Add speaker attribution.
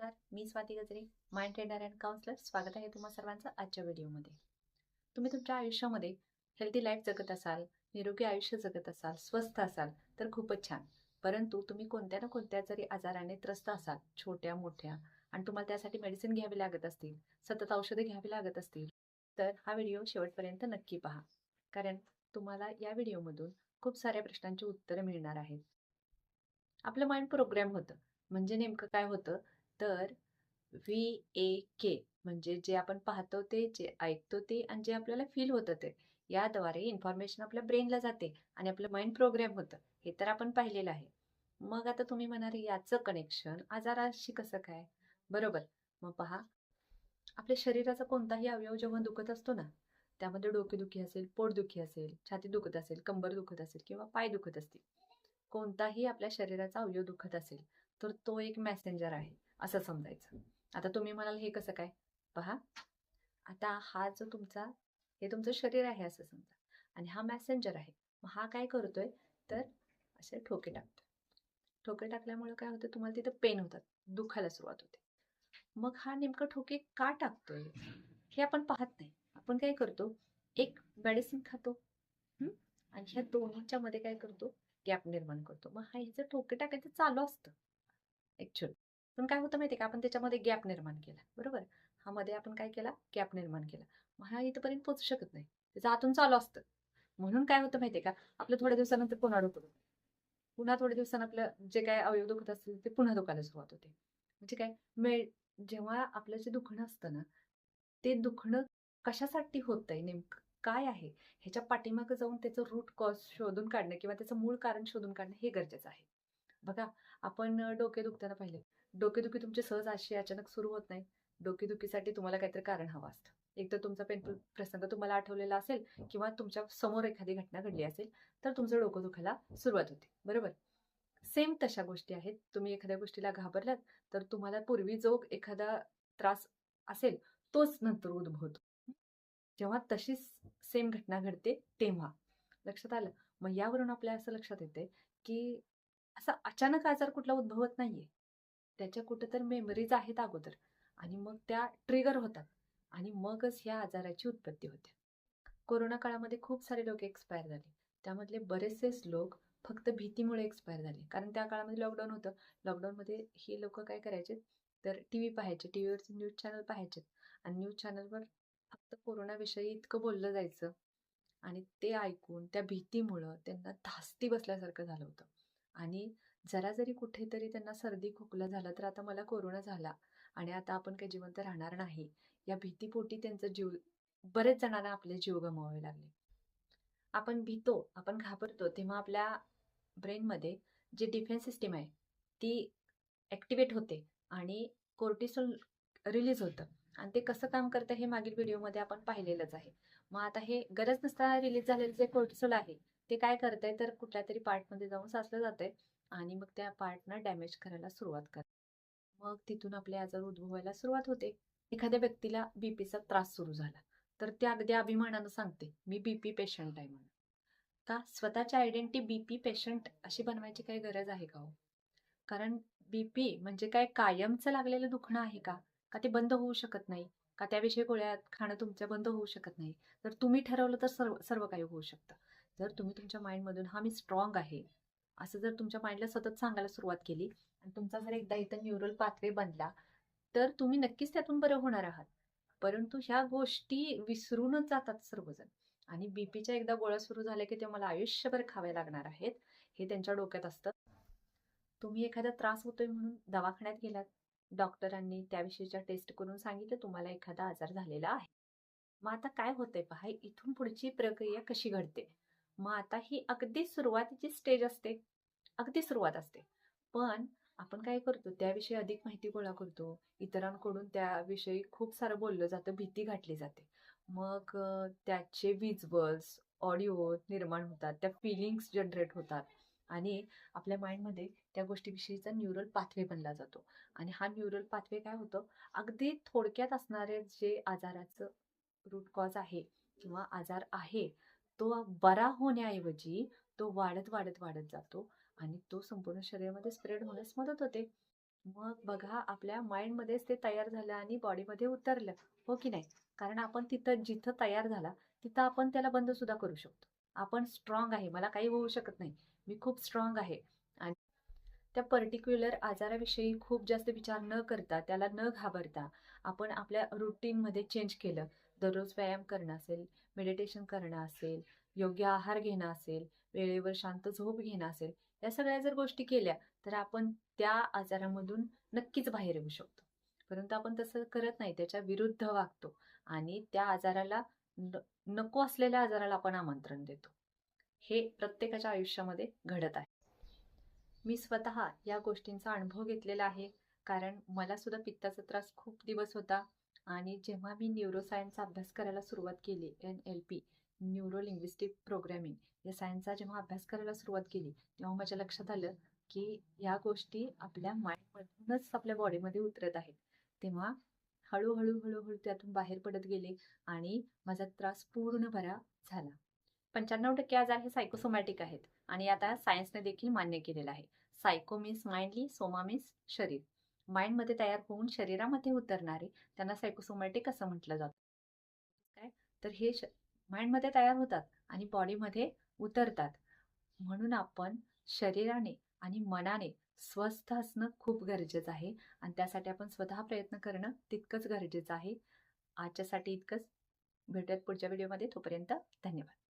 Speaker 1: तर मी स्वाती गजरे mind trainer and counsellor. स्वागत आहे तुम्हा सर्वांचं आजच्या व्हिडिओमध्ये. तुम्ही तुमच्या आयुष्यामध्ये हेल्दी लाईफ जगत असाल निरोगी आयुष्य जगत असाल स्वस्थ असाल तर खूपच छान. परंतु तुम्ही कोणत्या ना कोणत्या जरी आजाराने त्रस्त असाल छोट्या मोठ्या आणि तुम्हाला त्यासाठी मेडिसिन घ्यावी लागत असतील सतत औषधे घ्यावी लागत असतील तर हा व्हिडिओ शेवटपर्यंत नक्की पहा. कारण तुम्हाला या व्हिडिओमधून खूप साऱ्या प्रश्नांची उत्तरं मिळणार आहेत. आपलं माइंड प्रोग्राम होतं. म्हणजे नेमकं काय होतं? तर व्ही ए के म्हणजे जे आपण पाहतो ते जे ऐकतो ते आणि जे आपल्याला फील होतं ते याद्वारे इन्फॉर्मेशन आपल्या ब्रेनला जाते आणि आपलं माइंड प्रोग्रॅम होतं. हे तर आपण पाहिलेलं आहे. मग आता तुम्ही म्हणाल याचं कनेक्शन आजाराशी कसं काय? बरोबर. मग पहा. आपल्या शरीराचा कोणताही अवयव जेव्हा दुखत असतो ना त्यामध्ये डोकेदुखी असेल पोटदुखी असेल छाती दुखत असेल कंबर दुखत असेल किंवा पाय दुखत असतील कोणताही आपल्या शरीराचा अवयव दुखत असेल तर तो एक मॅसेंजर आहे. असं समजायचं. आता तुम्ही म्हणाल हे कसं काय? पहा. आता हा जो तुमचा हे तुमचं शरीर आहे असं समजा. आणि हा मॅसेंजर आहे. मग हा काय करतोय? तर असे ठोके टाकतो. ठोके टाकल्यामुळे काय होतं? तुम्हाला तिथं पेन होतात. दुखायला सुरुवात होते. मग हा नेमकं ठोके का टाकतोय? हे आपण पाहत नाही. आपण काय करतो? एक मेडिसिन खातो. आणि ह्या दोन्हीच्या मध्ये काय करतो? गॅप निर्माण करतो. मग हा ह्याचं ठोके टाकायचं चालू असतं ऍक्च्युअली पण काय होतं माहिती आहे का? आपण त्याच्यामध्ये गॅप निर्माण केला बरोबर? हा मध्ये आपण काय केला? गॅप निर्माण केला. मग हा इथपर्यंत पोचू शकत नाही. त्याचं आतून चालू असतं. म्हणून काय होतं माहितीये का? आपलं थोड्या दिवसानंतर पुन्हा डोकं पुन्हा थोड्या दिवसानं आपलं जे काय अवयव दुखत असतील ते पुन्हा दुखायला सुरुवात होते. म्हणजे काय? मेळ जेव्हा आपलं जे दुखणं असतं ना ते दुखणं कशासाठी होतंय नेमकं? काय आहे? ह्याच्या पाठीमागं जाऊन त्याचं रूट कॉज शोधून काढणं किंवा त्याचं मूळ कारण शोधून काढणं हे गरजेचं आहे. बघा आपण डोके दुखताना पाहिले. डोकेदुखी तुमची सहज अशी अचानक सुरू होत नाही डोकेदुखीसाठी तुम्हाला काहीतरी कारण हवं असतं. एक तर तुमचा पेनफुल प्रसंग तुम्हाला आठवलेला असेल किंवा तुमच्यासमोर एखादी घटना घडली असेल तर तुमचं डोकं दुखायला सुरुवात होते. बरोबर? सेम तशा गोष्टी आहेत. तुम्ही एखाद्या गोष्टीला घाबरलात तर तुम्हाला पूर्वी जो एखादा त्रास असेल तोच नंतर उद्भवतो. जेव्हा तशीच सेम घटना घडते तेव्हा. लक्षात आलं? मग यावरून आपल्या असं लक्षात येते की असा अचानक आजार कुठला उद्भवत नाहीये. त्याच्या कुठं तर मेमरीज आहेत अगोदर. आणि मग त्या ट्रिगर होतात. आणि मगच ह्या आजाराची उत्पत्ती होते. कोरोना काळामध्ये खूप सारे लोक एक्सपायर झाले. त्यामधले बरेचसेच लोक फक्त भीतीमुळे एक्सपायर झाले. कारण त्या काळामध्ये लॉकडाऊन होतं. लॉकडाऊनमध्ये ही लोक काय करायचे? तर टी व्ही पाहायचे. टी व्हीवरचे न्यूज चॅनल पाहायचे. आणि न्यूज चॅनलवर फक्त कोरोनाविषयी इतकं बोललं जायचं. आणि ते ऐकून त्या भीतीमुळं त्यांना धास्ती बसल्यासारखं झालं होतं. आणि जरा जरी कुठेतरी त्यांना सर्दी खोकला झाला तर आता मला कोरोना झाला आणि आता आपण काही जिवंत राहणार नाही. या भीतीपोटी त्यांचा जीव बरेच जणांना आपले जीव गमवावे लागले. आपण भीतो आपण घाबरतो तेव्हा आपल्या ब्रेनमध्ये जी डिफेन्स सिस्टीम आहे ती ॲक्टिवेट होते आणि कोर्टिसोल रिलीज होतं. आणि ते कसं काम करतं हे मागील व्हिडिओमध्ये आपण पाहिलेलंच आहे. मग आता हे गरज नसताना रिलीज झालेलं जे कोर्टिसोल आहे ते काय करतंय तर कुठल्या तरी पार्टमध्ये जाऊन साचलं जातंय. आणि मग त्या पार्टना डॅमेज करायला सुरुवात करते मग तिथून आपले आजार उद्भवायला सुरुवात होते. एखाद्या व्यक्तीला बीपीचा त्रास सुरू झाला. तर त्या अगदी अभिमानानं सांगते मी बीपी पेशंट आहे म्हणून. का? स्वतःची आयडेंटिटी बीपी पेशंट अशी बनवायची काही गरज आहे का हो? कारण बीपी म्हणजे काय? कायमचं लागलेलं दुखणं आहे का? का ते बंद होऊ शकत नाही? का त्याविषयी गोळ्या खाणं तुमच्या बंद होऊ शकत नाही? तर तुम्ही ठरवलं तर सर्व सर्व काही होऊ शकतं. जर तुम्ही तुमच्या माइंडमधून हा मी स्ट्रॉंग आहे. असं जर तुमच्या माइंडला सतत सांगायला सुरुवात केली आणि तुमचा जर एकदा इथं न्यूरल पाथवे बनला तर तुम्ही नक्कीच त्यातून बरं होणार आहात. परंतु ह्या गोष्टी विसरूनच जातात सर्वजण. आणि बीपीच्या एकदा गोळ्या सुरू झाल्या की ते मला आयुष्यभर खावे लागणार आहेत हे त्यांच्या डोक्यात असतं. तुम्ही एखादा त्रास होतोय म्हणून दवाखान्यात गेलात. डॉक्टरांनी त्याविषयीच्या टेस्ट करून सांगितलं तुम्हाला एखादा आजार झालेला आहे. मग आता काय होतंय पहा इथून पुढची प्रक्रिया कशी घडते? मग आता ही अगदी सुरुवातीची स्टेज असते. अगदी सुरुवात असते. पण आपण काय करतो त्याविषयी अधिक माहिती गोळा करतो. इतरांकडून त्याविषयी खूप सारं बोललं जातं भीती घातली जाते. मग त्याचे विज्युअल्स ऑडिओ निर्माण होतात. त्या फिलिंग्स जनरेट होतात. आणि आपल्या माइंडमध्ये त्या गोष्टीविषयीचा न्यूरल पाथवे बनला जातो. आणि हा न्यूरल पाथवे काय होतं? अगदी थोडक्यात असणारे जे आजाराचं रूट कॉज आहे किंवा आजार आहे तो बरा होण्याऐवजी तो वाढत वाढत वाढत जातो आणि तो संपूर्ण शरीरामध्ये स्प्रेड होण्यास मदत होते. मग बघा आपल्या माइंडमध्येच ते तयार झालं आणि बॉडीमध्ये उतरलं हो की नाही? कारण आपण तिथं जिथं तयार झाला तिथं आपण त्याला बंद सुद्धा करू शकतो. आपण स्ट्रॉंग आहे मला काही होऊ शकत नाही. मी खूप स्ट्रॉंग आहे. आणि त्या पर्टिक्युलर आजाराविषयी खूप जास्त विचार न करता त्याला न घाबरता आपण आपल्या रुटीनमध्ये चेंज केलं. दररोज व्यायाम करणं असेल मेडिटेशन करणं असेल योग्य आहार घेणं असेल वेळेवर शांत झोप घेणं असेल या सगळ्या जर गोष्टी केल्या तर आपण त्या आजारामधून नक्कीच बाहेर येऊ शकतो. परंतु आपण तसं करत नाही त्याच्या विरुद्ध वागतो आणि त्या आजाराला न नको असलेल्या आजाराला आपण आमंत्रण देतो. हे प्रत्येकाच्या आयुष्यामध्ये घडत आहे. मी स्वतः या गोष्टींचा अनुभव घेतलेला आहे कारण मला सुद्धा पित्ताचा त्रास खूप दिवस होता. आणि जेव्हा मी न्यूरोसायन्सचा अभ्यास करायला सुरुवात केली N L P neuro linguistic programming या सायन्सचा जेव्हा अभ्यास करायला सुरुवात केली तेव्हा माझ्या लक्षात आलं की या गोष्टी आपल्या माइंडमधूनच आपल्या बॉडीमध्ये उतरत आहेत. तेव्हा हळूहळू हळूहळू त्यातून बाहेर पडत गेले आणि माझा त्रास पूर्ण बरा झाला. पंच्याण्णव टक्के आजार हे सायकोसोमॅटिक आहेत आणि आता सायन्सने देखील मान्य केलेलं आहे. Psycho means mindly soma means शरीर. माइंडमध्ये तयार होऊन शरीरामध्ये उतरणारे त्यांना सायकोसोमॅटिक असं म्हटलं जातं. काय? तर हे श माइंडमध्ये तयार होतात आणि बॉडीमध्ये उतरतात. म्हणून आपण शरीराने आणि मनाने स्वस्थ असणं खूप गरजेचं आहे आणि त्यासाठी आपण स्वतः प्रयत्न करणं तितकंच गरजेचं आहे. आजच्यासाठी इतकंच. भेटूयात पुढच्या व्हिडिओमध्ये. तोपर्यंत धन्यवाद.